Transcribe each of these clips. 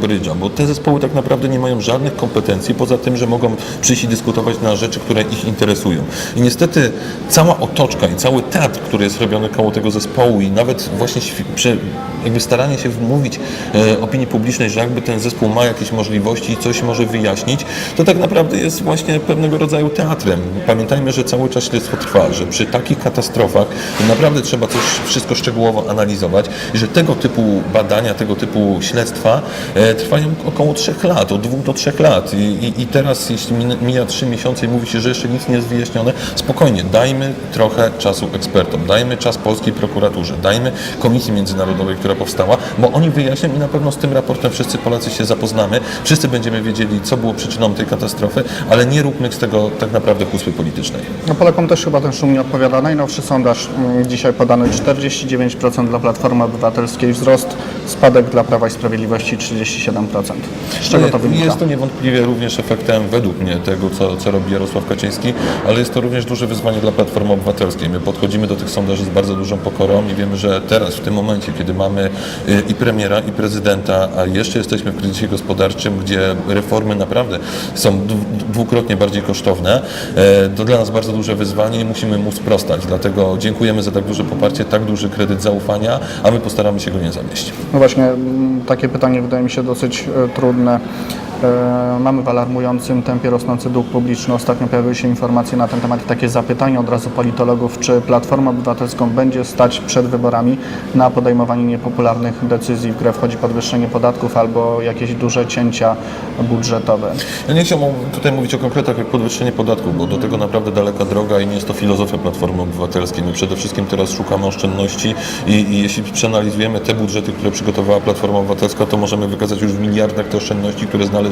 Brydża, bo te zespoły tak naprawdę nie mają żadnych kompetencji, poza tym, że mogą przyjść i dyskutować na rzeczy, które ich interesują. I niestety cała otoczka i cały teatr, który jest robiony koło tego zespołu i nawet właśnie jakby staranie się wmówić e, opinii publicznej, że jakby ten zespół ma jakieś możliwości i coś może wyjaśnić, to tak naprawdę jest właśnie pewnego rodzaju teatrem. Pamiętajmy, że cały czas śledztwo trwa, że przy takich katastrofach naprawdę trzeba coś wszystko szczegółowo analizować i że tego typu badania, tego typu śledztwa trwają około trzech lat, od dwóch do trzech lat. I, i, i teraz, jeśli mija trzy miesiące i mówi się, że jeszcze nic nie jest wyjaśnione, spokojnie, dajmy trochę czasu ekspertom, dajmy czas polskiej prokuraturze, dajmy Komisji Międzynarodowej, która powstała, bo oni wyjaśnią i na pewno z tym raportem wszyscy Polacy się zapoznamy, wszyscy będziemy wiedzieli, co było przyczyną tej katastrofy, ale nie róbmy z tego tak naprawdę kłótwy politycznej. No Polakom też chyba ten szum nie odpowiada. Najnowszy sondaż mm, dzisiaj podany 49% dla Platformy Obywatelskiej, wzrost, spadek dla Prawa i Sprawiedliwości 37%. Z czego to wynika? Jest to niewątpliwie również efektem, według mnie, tego, co, co robi Jarosław Kaczyński, ale jest to również duże wyzwanie dla Platformy Obywatelskiej. My podchodzimy do tych sondaży z bardzo dużą pokorą i wiemy, że teraz, w tym momencie, kiedy mamy y, i premiera, i prezydenta, a jeszcze jesteśmy w kryzysie gospodarczym, gdzie reformy naprawdę są dwu- dwukrotnie bardziej kosztowne, e, to dla nas bardzo duże wyzwanie i musimy mu sprostać. Dlatego dziękujemy za tak duże poparcie, tak duży kredyt zaufania, a my postaramy się go nie zawieść. No właśnie, mm, takie pytanie wydaje mi się dosyć e, trudne. E, Mamy w alarmującym tempie rosnący dług publiczny. Ostatnio pojawiły się informacje na ten temat i takie zapytanie od razu politologów, czy Platformę Obywatelską będzie stać przed wyborami na podejmowanie niepopularnych decyzji, w grę wchodzi podwyższenie podatków albo jakieś duże cięcia budżetowe. Ja nie chciałbym tutaj mówić o konkretach jak podwyższenie podatków, bo do tego naprawdę daleka droga i nie jest to filozofia Platformy Obywatelskiej. My przede wszystkim teraz szukamy oszczędności i, i jeśli przeanalizujemy te budżety, które przygotowała Platforma Obywatelska, to możemy wykazać już w miliardach te oszczędności, które znaleźliśmy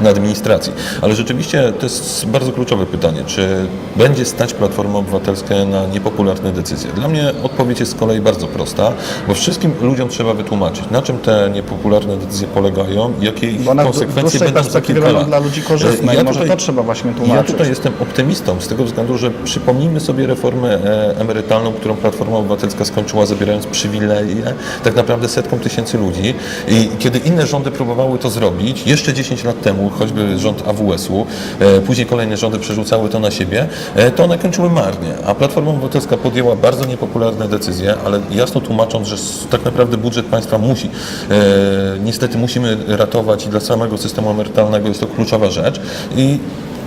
na administracji. Ale rzeczywiście to jest bardzo kluczowe pytanie, czy będzie stać Platformę Obywatelską na niepopularne decyzje? Dla mnie odpowiedź jest z kolei bardzo prosta, bo wszystkim ludziom trzeba wytłumaczyć, na czym te niepopularne decyzje polegają, jakie ich konsekwencje będą za kilka lat. dla ludzi korzystne i Ja może tutaj- to trzeba właśnie Ja tłumaczyć. tutaj jestem optymistą z tego względu, że przypomnijmy sobie reformę e, emerytalną, którą Platforma Obywatelska skończyła, zabierając przywileje tak naprawdę setkom tysięcy ludzi. I kiedy inne rządy próbowały to zrobić, jeszcze 10 lat temu, choćby rząd AWS-u, e, później kolejne rządy przerzucały to na siebie, e, to one kończyły marnie. A Platforma Obywatelska podjęła bardzo niepopularne decyzje, ale jasno tłumacząc, że tak naprawdę budżet państwa musi, e, niestety musimy ratować i dla samego systemu emerytalnego jest to kluczowa rzecz. I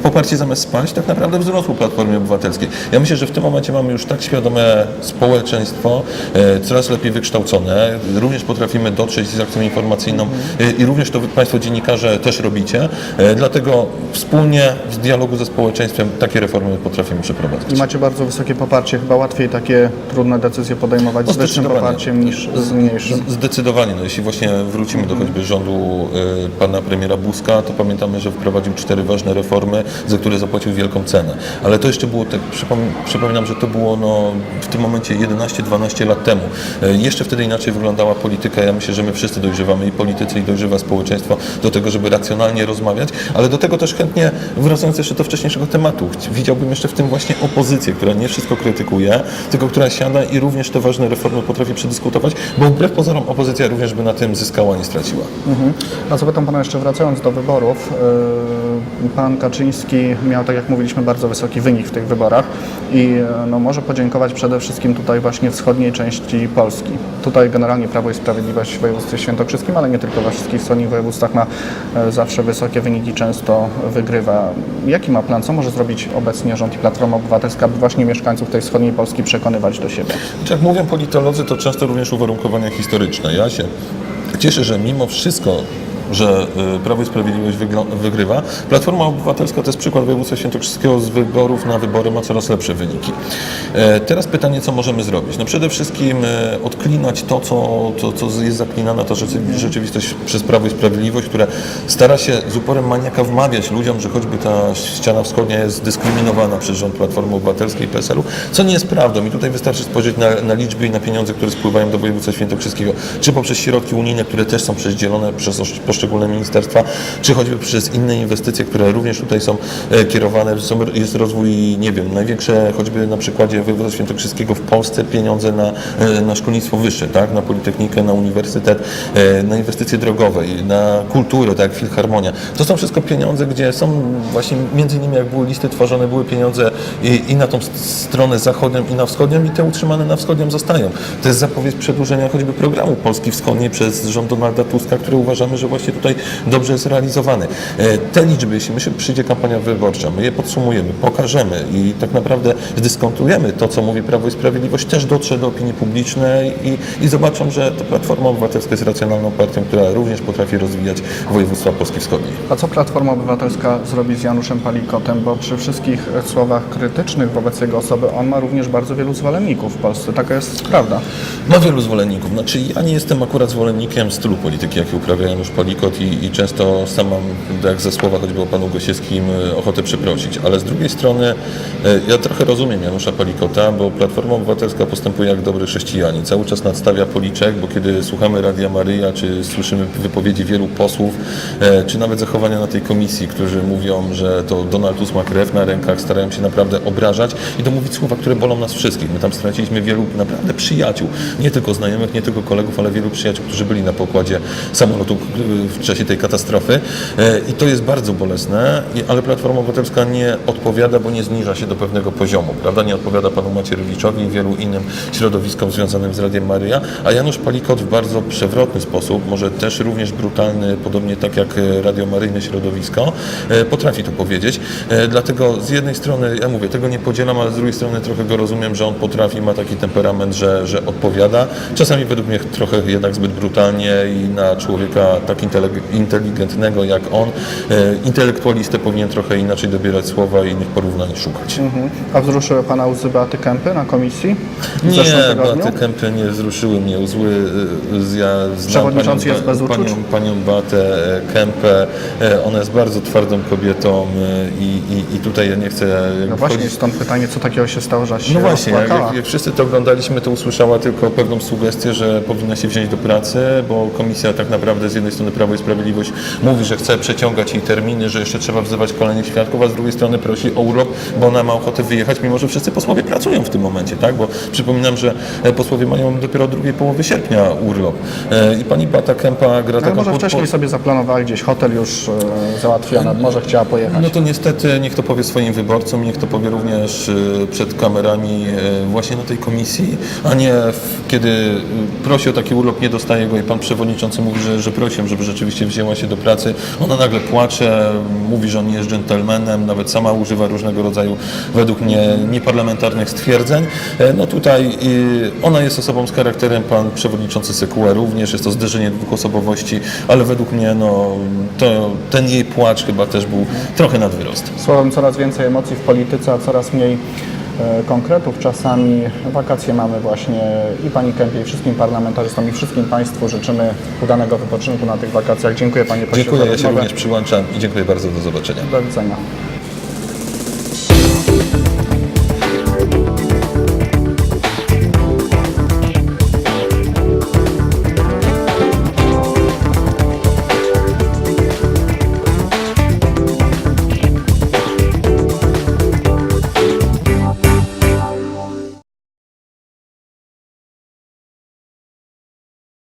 poparcie zamiast spaść tak naprawdę wzrosło Platformie Obywatelskiej. Ja myślę, że w tym momencie mamy już tak świadome społeczeństwo, e, coraz lepiej wykształcone, również potrafimy dotrzeć z akcją informacyjną e, i również to wy Państwo dziennikarze też robicie, e, dlatego wspólnie w dialogu ze społeczeństwem takie reformy potrafimy przeprowadzać. I macie bardzo wysokie poparcie. Chyba łatwiej takie trudne decyzje podejmować No, z wyższym poparciem niż z mniejszym. Zdecydowanie. No, jeśli właśnie wrócimy do choćby rządu pana premiera Buzka, to pamiętamy, że wprowadził cztery ważne reformy, za które zapłacił wielką cenę. Ale to jeszcze było, tak, przypom przypominam, że to było no, w tym momencie 11-12 lat temu. Y, jeszcze wtedy inaczej wyglądała polityka. Ja myślę, że my wszyscy dojrzewamy i politycy, i dojrzewa społeczeństwo do tego, żeby racjonalnie rozmawiać, ale do tego też chętnie, wracając jeszcze do wcześniejszego tematu, widziałbym jeszcze w tym właśnie opozycję, która nie wszystko krytykuje, tylko która siada i również te ważne reformy potrafi przedyskutować, bo wbrew pozorom opozycja również by na tym zyskała, nie straciła. Mhm. A zapytam Pana jeszcze wracając do wyborów. Yy, Pan Kaczyński miał, tak jak mówiliśmy, bardzo wysoki wynik w tych wyborach i yy, no, może podziękować przede wszystkim tutaj właśnie wschodniej części Polski. Tutaj generalnie Prawo i Sprawiedliwość w województwie świętokrzyskim, ale nie tylko we wszystkich wschodnich województwach ma yy, zawsze wysokie wyniki, często wygrywa. Jaki ma plan? Co może zrobić obecnie rząd i Platforma Obywatelska, by właśnie mieszkańców tej wschodniej Polski przekonywać do siebie? Jak mówią politolodzy, to często również uwarunkowania historyczne. Ja się cieszę, że mimo wszystko że y, Prawo i Sprawiedliwość wygrywa. Platforma Obywatelska to jest przykład województwa świętokrzyskiego z wyborów na wybory ma coraz lepsze wyniki. E, Teraz pytanie, co możemy zrobić? No przede wszystkim e, odklinać to, co, to, co jest zaklinane, to rzeczy- rzeczywistość przez Prawo i Sprawiedliwość, które stara się z uporem maniaka wmawiać ludziom, że choćby ta ściana wschodnia jest dyskryminowana przez rząd Platformy Obywatelskiej i PSL-u, co nie jest prawdą. I tutaj wystarczy spojrzeć na, na liczby i na pieniądze, które spływają do województwa świętokrzyskiego, czy poprzez środki unijne, które też są przeździelone przez osz- poszczególne poszczególne ministerstwa, czy choćby przez inne inwestycje, które również tutaj są e, kierowane. Jest rozwój, nie wiem, największe choćby na przykładzie województwa świętokrzyskiego w Polsce pieniądze na, e, na szkolnictwo wyższe, tak? na politechnikę, na uniwersytet, e, na inwestycje drogowe, na kulturę, tak Filharmonia. To są wszystko pieniądze, gdzie są właśnie między innymi jak były listy tworzone, były pieniądze i, i na tą stronę zachodnią i na wschodnią i te utrzymane na wschodnią zostają. To jest zapowiedź przedłużenia choćby programu Polski Wschodniej przez rząd Donalda Tuska, który uważamy, że właśnie tutaj dobrze jest realizowany. E, Te liczby, jeśli myślę, przyjdzie kampania wyborcza, my je podsumujemy, pokażemy i tak naprawdę zdyskontujemy to, co mówi Prawo i Sprawiedliwość, też dotrze do opinii publicznej i, i zobaczą, że to Platforma Obywatelska jest racjonalną partią, która również potrafi rozwijać województwa Polski Wschodniej. A co Platforma Obywatelska zrobi z Januszem Palikotem? Bo przy wszystkich słowach krytycznych wobec jego osoby, on ma również bardzo wielu zwolenników w Polsce. Taka jest prawda. Ma wielu zwolenników. Znaczy ja nie jestem akurat zwolennikiem stylu polityki, jaki uprawia Janusz Palikot i, i często sam mam, jak ze słowa choćby o panu Gosiewskim, e, ochotę przeprosić. Ale z drugiej strony e, ja trochę rozumiem Janusza Palikota, bo Platforma Obywatelska postępuje jak dobry chrześcijanin. Cały czas nadstawia policzek, bo kiedy słuchamy Radia Maryja, czy słyszymy wypowiedzi wielu posłów, e, czy nawet zachowania na tej komisji, którzy mówią, że to Donald Tusk ma krew na rękach, starają się naprawdę obrażać i to mówić słowa, które bolą nas wszystkich. My tam straciliśmy wielu naprawdę przyjaciół, nie tylko znajomych, nie tylko kolegów, ale wielu przyjaciół, którzy byli na pokładzie samolotu w czasie tej katastrofy. E, I to jest bardzo bolesne, ale Platforma Obywatelska nie odpowiada, bo nie zniża się do pewnego poziomu, prawda? Nie odpowiada panu Macierewiczowi i wielu innym środowiskom związanym z Radiem Maryja, a Janusz Palikot w bardzo przewrotny sposób, może też również brutalny, podobnie tak jak e, Radio Maryjne środowisko, e, potrafi to powiedzieć. E, Dlatego z jednej strony, ja mówię, tego nie podzielam, ale z drugiej strony trochę go rozumiem, że on potrafi, ma taki temperament, że, że odpowiada. Czasami według mnie trochę jednak zbyt brutalnie i na człowieka tak intele- inteligentnego jak on, e, intelektualistę powinien trochę inaczej dobierać słowa i innych porównań szukać. Mhm. A wzruszyły Pana łzy Beaty Kępy na komisji w Nie? Beaty Kępy nie wzruszyły mnie łzy. y, z- Ja znam panią, jest bez uczuć? panią, panią Beatę e, Kępę. E, Ona jest bardzo twardą kobietą e, i, i, i tutaj ja nie chcę No właśnie, wchodzić- stąd pytanie, co takiego się stało, że aż się No właśnie, jak, jak wszyscy to oglądaliśmy, to usłyszała tylko pewną sugestię, że powinna się wziąć do pracy, bo komisja tak naprawdę z jednej strony Prawo i Sprawiedliwość mówi, że chce przeciągać jej terminy, że jeszcze trzeba wzywać kolejnych świadków, a z drugiej strony prosi o urlop, bo ona ma ochotę wyjechać, mimo że wszyscy posłowie pracują w tym momencie, tak? Bo przypominam, że e, posłowie mają dopiero od drugiej połowy sierpnia urlop. E, I pani Bata Kępa gra Ale taką... może wcześniej sobie zaplanowała gdzieś hotel już e, załatwiona, może chciała pojechać. No to niestety niech to powie swoim wyborcom, niech to powie również przed kamerami właśnie na tej komisji, a nie w, kiedy prosi o taki urlop, nie dostaje go i pan przewodniczący mówi, że, że prosił, żeby rzeczywiście wzięła się do pracy. Ona nagle płacze, mówi, że on nie jest dżentelmenem, nawet sama używa różnego rodzaju według mnie nieparlamentarnych stwierdzeń. E, No tutaj y, ona jest osobą z charakterem, pan przewodniczący Sekuła również, jest to zderzenie dwóch osobowości, ale według mnie no, to, ten jej płacz chyba też był trochę nad wyrost. Słowem coraz więcej emocji w polityce, a coraz mniej e, konkretów. Czasami wakacje mamy właśnie i Pani Kępie, i wszystkim parlamentarzystom, i wszystkim Państwu życzymy udanego wypoczynku na tych wakacjach. Dziękuję Panie Pośle Dziękuję, ja się również przyłączam i dziękuję bardzo, do zobaczenia. Do widzenia.